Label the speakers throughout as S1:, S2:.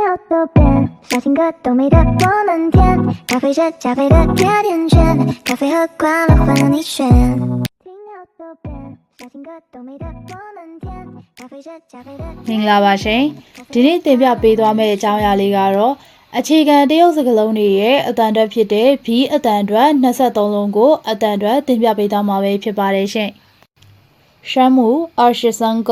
S1: 到都变，小情歌都美得我们甜，咖啡是加菲的甜甜圈，咖啡和快乐换你选。听到都变，小情歌都美得我们甜，咖啡是加菲的
S2: မင်္ဂလာပါရှင်ဒီနေ့တင်ပြပေးသွားမယ့်အကြောင်းအရာလေးကတော့အခြေခံတရုတ်စကားလုံးတွေရဲ့အတန်အတွက်ဖြစ်တဲ့ B အတန်အတွက်23လုံးကိုအတန်အတွက်တင်ပြပေးသွားမှာပဲဖြစ်ပါတယ်ရှင်ရှမ်းမူ二十三个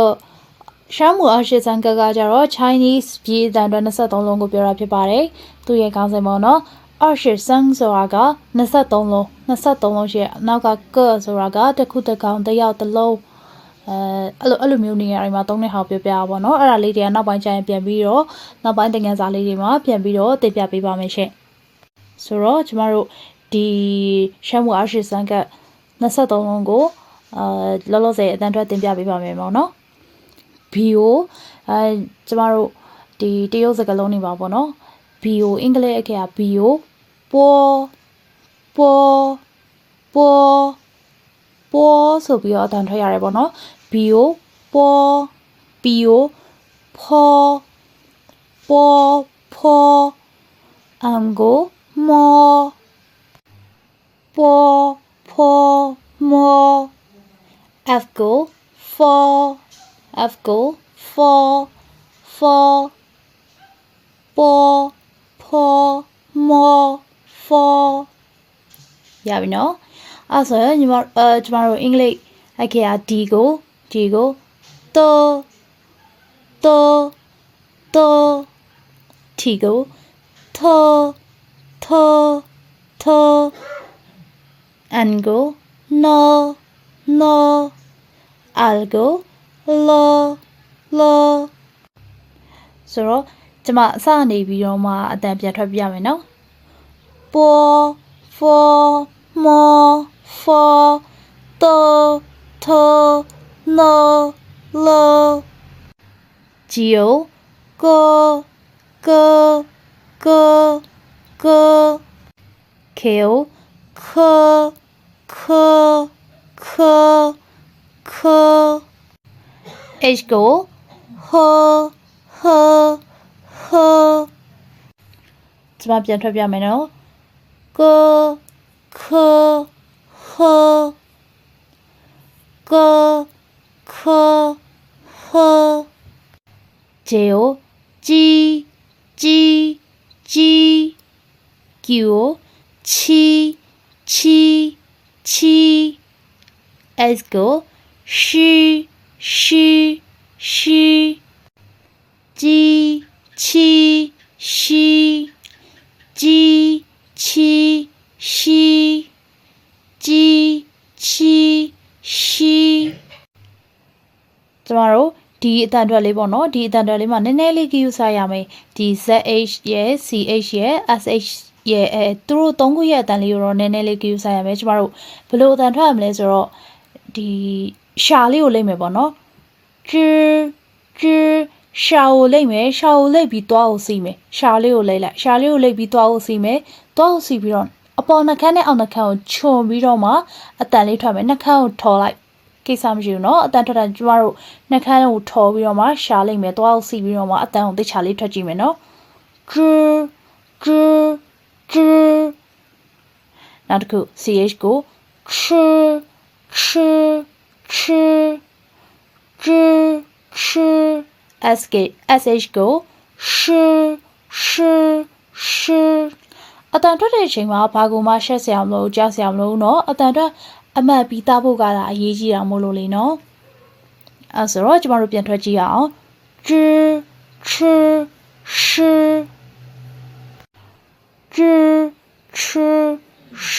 S2: ရှမ်းမူအရှိဇန်ကကကြတော့ Chinese ပြည်တန်အတွက်23လုံးကိုပြောတာဖြစ်ပါတယ်။သူရဲ့ခေါင်းစဉ်ပေါ့နော်။အရှိဇန်ဆိုတာက23လုံး23လုံးရှိနောက်ကကဆိုတာကတစ်ခုတစ်ကောင်တစ်ယောက်တစ်လုံးအဲအဲ့လိုအဲ့လိုမျိုးနေရာတွေမှာသုံးတဲ့ဟာပြောပြတာပေါ့နော်။အဲ့ဒါလေးတွေကနောက်ပိုင်းကျရင်ပြန်ပြီးတော့နောက်ပိုင်းတင်ငန်းစာလေးတွေမှာပြန်ပြီးတော့တင်ပြပေးပါမယ်ရှင်။ဆိုတော့ကျမတို့ဒီရှမ်းမူအရှိဇန်က23လုံးကိုအဲလောလောဆယ်အတန်းထွက်တင်ပြပေးပါမယ်ပေါ့နော်။ B ကိုအဲကျမတို့ဒီတရုတ်စကားလုံးတွေပါပေါ့နော် B ကိုအင်္ဂလိပ်အခေက B ကိုပေါ်ပေါ်ပေါ်ပေါ်ဆိုပြီးတော့အတန်ထွက်ရတယ်ပေါ့နော် B ကိုပေါ် B ကိုပေါ်ပေါ်ပေါ်အမ်ကိုမောပေါ်ပေါ်မော F ကို F ကို for for ပေါ်ဖောမော for ရပြီနော်အဲ့ဆိုရင်ညီမအဲကျမတို့အင်္ဂလိပ်အခေက D ကို D ကိုတောတောတော T ကိုထောထောထော N ကို no no L ကို lo lo ဆိုတော့ကျမအစနေပြီးတော့မှအတန်ပြန်ထွက်ပြရမယ်နော်ပေါ်ဖောမောဖောတောထောနောလောဂျီယိုကိုကိုကိုကိုကေယိုခေခေခေခေ H ကိုဟဟဟကျမပြန်ထွက်ပြမယ်နော်ကိုခေခေကိုခေခေဂျေယိုဂျီဂျီဂျီကျူချီချီချီ S ကိုရှိ she she ji chi she ji chi she ji chi she ကျမတို့ဒီအတန်အတွက်လေးပေါ့နော်ဒီအတန်အတွက်လေးမှာနည်းနည်းလေး key စားရမယ်ဒီ zh ရဲ့ ch ရဲ့ sh ရဲ့အဲသူတို့သုံးခုရဲ့အတန်လေးကိုတော့နည်းနည်းလေး key စားရမယ်ကျမတို့ဘယ်လိုအတန်ထွက်ရမလဲဆိုတော့ဒီ ရှာလေးကိုလိမ့်မယ်ပေါ့နော်ကျကျရှာကိုလိမ့်မယ်ရှာကိုလိမ့်ပြီးသွားကိုစီးမယ်ရှာလေးကိုလိမ့်လိုက်ရှာလေးကိုလိမ့်ပြီးသွားကိုစီးမယ်သွားကိုစီးပြီးတော့အပေါ်နှာခမ်းနဲ့အောက်နှာခမ်းကိုခြုံပြီးတော့မှအတန်လေးထွက်မယ်နှာခမ်းကိုထော်လိုက်ကိစ္စမရှိဘူးเนาะအတန်ထွက်တာကျမတို့နှာခမ်းကိုထော်ပြီးတော့မှရှာလိုက်မယ်သွားကိုစီးပြီးတော့မှအတန်ကိုတိတ်ချလေးထွက်ကြည့်မယ်เนาะကျကျကျနောက်တစ်ခု CH ကိုချ ချချချချ SK SH ကိုရှရှရှအတန်ထွက်တဲ့အချိန်မှာဘာကူမှရှက်ဆရာမလို့ကြောက်ဆရာမလို့เนาะအတန်ထွက်အမှတ်ပြီးသားဖို့ကသာအရေးကြီးတာမို့လို့လေเนาะအဲဆိုတော့ကျမတို့ပြန်ထွက်ကြည့်ရအောင်ချချရှချချရှ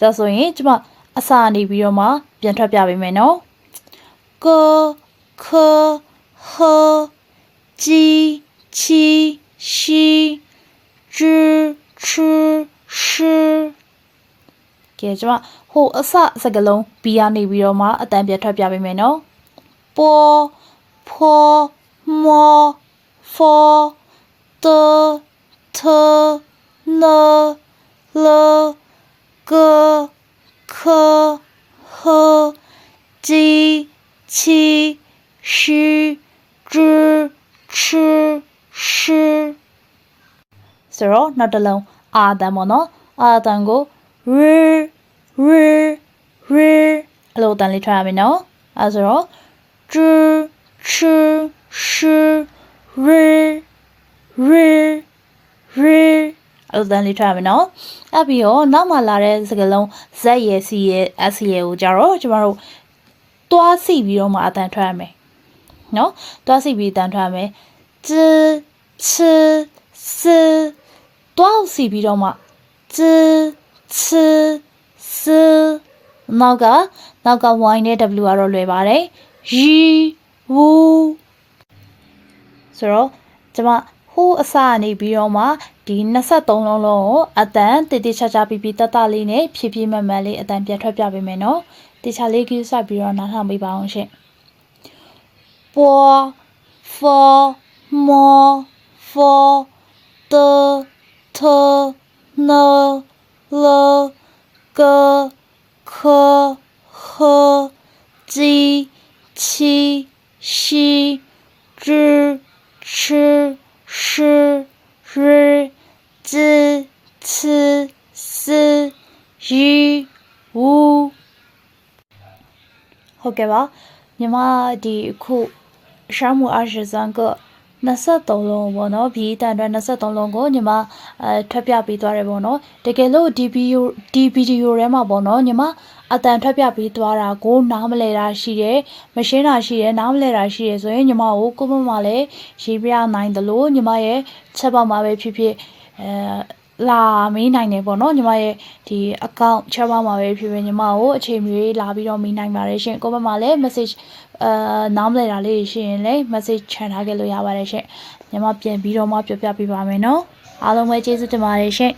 S2: ဒါဆိုရင်ကျမအစာနေပြီးတော့မှ ပြန်ထွက်ပြပေးမယ်နော်ကခဟជីချီရှိဂျူချူရှိကဲကျွန်မဟိုအစစကလုံးဘီကနေပြီးတော့မှအတန်ပြန်ထွက်ပြပေးမယ်နော်ပေါ်ဖောမောဖောတထနလကခ ဟជីချီရှိ zhi chi shi ဆိုတော့နောက်တစ်လုံးအာအတန်ပေါ့နော်အာအတန်ကိုရေရေရေအဲ့လိုအတန်လေးထွက်ရမယ်နော်အဲ့ဆိုတော့ချူချူရှူရေရေရေ အဲ့လိုအတန်လေးထွက်ရမယ်နော်အဲ့ပြီးတော့နောက်မှလာတဲ့စကားလုံး Z ရဲ့ C ရဲ့ S ရဲ့ကိုကြတော့ကျမတို့တွားစီပြီးတော့မှအတန်ထွက်ရမယ်နော်တွားစီပြီးအတန်ထွက်ရမယ်ဇချစတွားစီပြီးတော့မှဇချစနောက်ကနောက်က Y နဲ့ W ကတော့လွယ်ပါတယ်ရီဝူဆိုတော့ကျမဟိုးိုးအစနေပြီးတော့မှဒီ23လုံးလုံးကိုအတန်တည်တည်ချာချာပြပြတတ်တလေးနဲ့ဖြည်းဖြည်းမှန်မှန်လေးအတန်ပြတ်ထွက်ပြပေးမယ်နော်တေချာလေးကြီးစပြီးတော့နားထောင်ပေးပါအောင်ရှင့်ပေါ်ဖော်မောဖော်တထနလကခဟជីချီရှိ知吃 是日知此思于无ဟုတ်ကဲ့ပါညီမဒီအခုရှာမှုအရှိစံက 23လုံးပေါ့နော်ဘီတန်အတွက်23လုံးကိုညီမအဲထွက်ပြပေးသွားတယ်ပေါ့နော်တကယ်လို့ဒီဗီဒီယိုဒီဗီဒီယိုထဲမှာပေါ့နော်ညီမအတန်ထွက်ပြပေးသွားတာကိုနားမလဲတာရှိတယ်မရှင်းတာရှိတယ်နားမလဲတာရှိတယ်ဆိုရင်ညီမကိုကိုမမလည်းရေးပြနိုင်တယ်လို့ညီမရဲ့ချက်ပေါက်မှာပဲဖြစ်ဖြစ်အဲ လာမေးနိုင်တယ်ပေါ့နော်ညီမရဲ့ဒီ account ချက်ပေါက်မှာပဲဖြစ်ဖြစ်ညီမကိုအချိန်မီလာပြီးတော့မေးနိုင်ပါတယ်ရှင်ကိုမမလည်း message အာနားမလဲတာလေးရှိရင်လည်း message ချန်ထားခဲ့လို့ရပါတယ်ရှင်ညီမပြန်ပြီးတော့မှပြောပြပေးပါမယ်နော်အားလုံးပဲကျေးဇူးတင်ပါတယ်ရှင်